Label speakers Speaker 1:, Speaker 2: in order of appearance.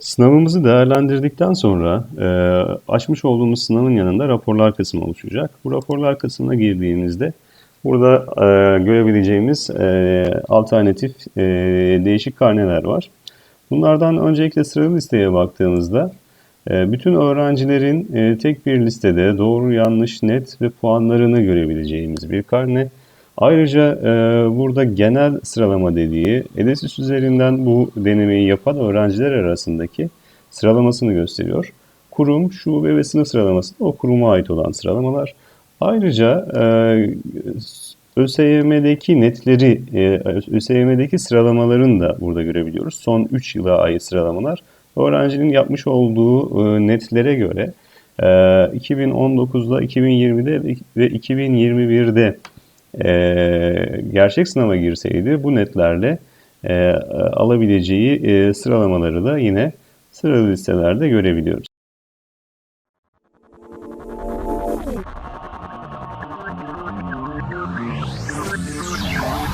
Speaker 1: Sınavımızı değerlendirdikten sonra e, açmış olduğumuz sınavın yanında raporlar kısmı oluşacak. Bu raporlar kısmına girdiğimizde burada e, görebileceğimiz e, alternatif e, değişik karneler var. Bunlardan öncelikle sıralı listeye baktığımızda e, bütün öğrencilerin e, tek bir listede doğru, yanlış, net ve puanlarını görebileceğimiz bir karne. Ayrıca e, burada genel sıralama dediği EDESİS üzerinden bu denemeyi yapan öğrenciler arasındaki sıralamasını gösteriyor. Kurum, şube ve sınıf sıralaması da o kuruma ait olan sıralamalar. Ayrıca e, ÖSYM'deki netleri, e, ÖSYM'deki sıralamalarını da burada görebiliyoruz. Son 3 yıla ait sıralamalar. Öğrencinin yapmış olduğu e, netlere göre e, 2019'da, 2020'de ve 2021'de e, gerçek sınava girseydi bu netlerle e, alabileceği e, sıralamaları da yine sıralı listelerde görebiliyoruz.